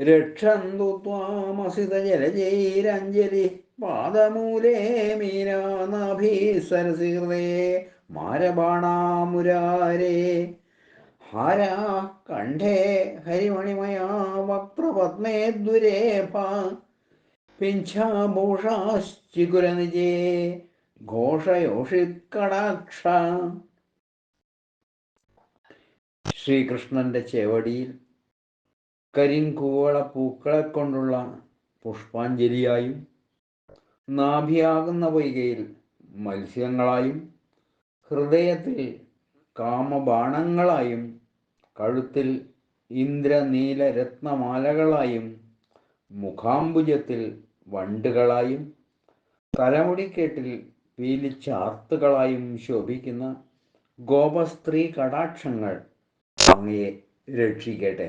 രക്ഷന്തു ത്വാമസിത ജലജൈരഞ്ജലി പാദമൂലേ മീനാനാഭി മാരബാണാമുരാരേ. ഹാരാ കണ്ഠേ ഹരിമണിമയാ വക്രപത്മേ ദുരേഭ പിഞ്ചാഭൂഷാശ്ചികുരനിജേ ഘോഷയോഷിക്കടാക്ഷ ശ്രീകൃഷ്ണന്റെ ചേവടിയിൽ കരിങ്കൂവള പൂക്കളെ കൊണ്ടുള്ള പുഷ്പാഞ്ജലിയായും നാഭിയാകുന്ന വൈകയിൽ മത്സ്യങ്ങളായും ഹൃദയത്തിൽ കാമബാണങ്ങളായും കഴുത്തിൽ ഇന്ദ്രനീല രത്നമാലകളായും മുഖാംബുജത്തിൽ വണ്ടുകളായും തലമുടിക്കെട്ടിൽ പീലിച്ചാർത്തുകളായും ശോഭിക്കുന്ന ഗോപസ്ത്രീ കടാക്ഷങ്ങൾ അങ്ങയെ രക്ഷിക്കട്ടെ.